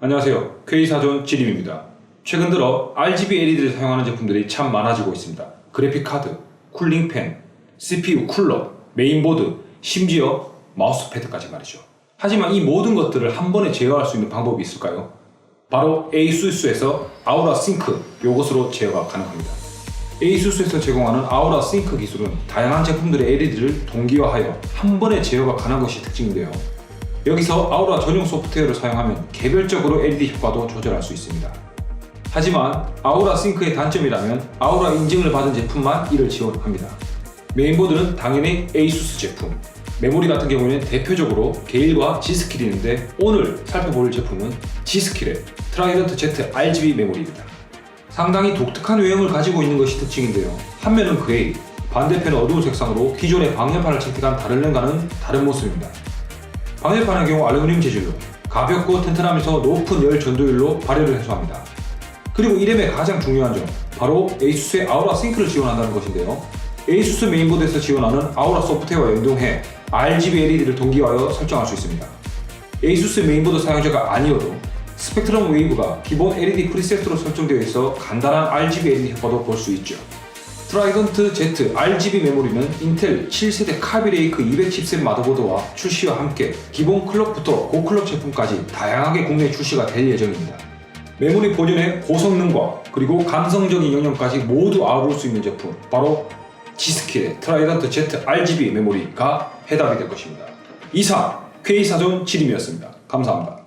안녕하세요. K사전 지림입니다. 최근 들어 RGB LED를 사용하는 제품들이 참 많아지고 있습니다. 그래픽 카드, 쿨링팬, CPU 쿨러, 메인보드, 심지어 마우스패드까지 말이죠. 하지만 이 모든 것들을 한 번에 제어할 수 있는 방법이 있을까요? 바로 ASUS에서 아우라 싱크 요것으로 제어가 가능합니다. ASUS에서 제공하는 아우라 싱크 기술은 다양한 제품들의 LED를 동기화하여 한 번에 제어가 가능한 것이 특징인데요. 여기서 아우라 전용 소프트웨어를 사용하면 개별적으로 LED 효과도 조절할 수 있습니다. 하지만 아우라 싱크의 단점이라면 아우라 인증을 받은 제품만 이를 지원합니다. 메인보드는 당연히 ASUS 제품, 메모리 같은 경우에는 대표적으로 게일과 G스킬이 있는데 오늘 살펴볼 제품은 G스킬의 트라이던트 Z RGB 메모리입니다. 상당히 독특한 외형을 가지고 있는 것이 특징인데요. 한 면은 그레이, 반대편은 어두운 색상으로 기존의 방열판을 채택한 다른 렌과는 다른 모습입니다. 방열판의 경우 알루미늄 재질로 가볍고 튼튼하면서 높은 열 전도율로 발열을 해소합니다. 그리고 이램의 가장 중요한 점 바로 ASUS의 아우라 싱크를 지원한다는 것인데요. ASUS 메인보드에서 지원하는 아우라 소프트웨어와 연동해 RGB LED를 동기화하여 설정할 수 있습니다. ASUS 메인보드 사용자가 아니어도 스펙트럼 웨이브가 기본 LED 프리셋으로 설정되어 있어 간단한 RGB LED 효과도 볼 수 있죠. 트라이던트 Z RGB 메모리는 인텔 7세대 카비레이크 200 칩셋 마더보드와 출시와 함께 기본 클럭부터 고클럭 제품까지 다양하게 국내 출시가 될 예정입니다. 메모리 보존의 고성능과 그리고 감성적인 영역까지 모두 아우를 수 있는 제품 바로 G스킬의 트라이던트 Z RGB 메모리가 해답이 될 것입니다. 이상 K사전 지림이었습니다. 감사합니다.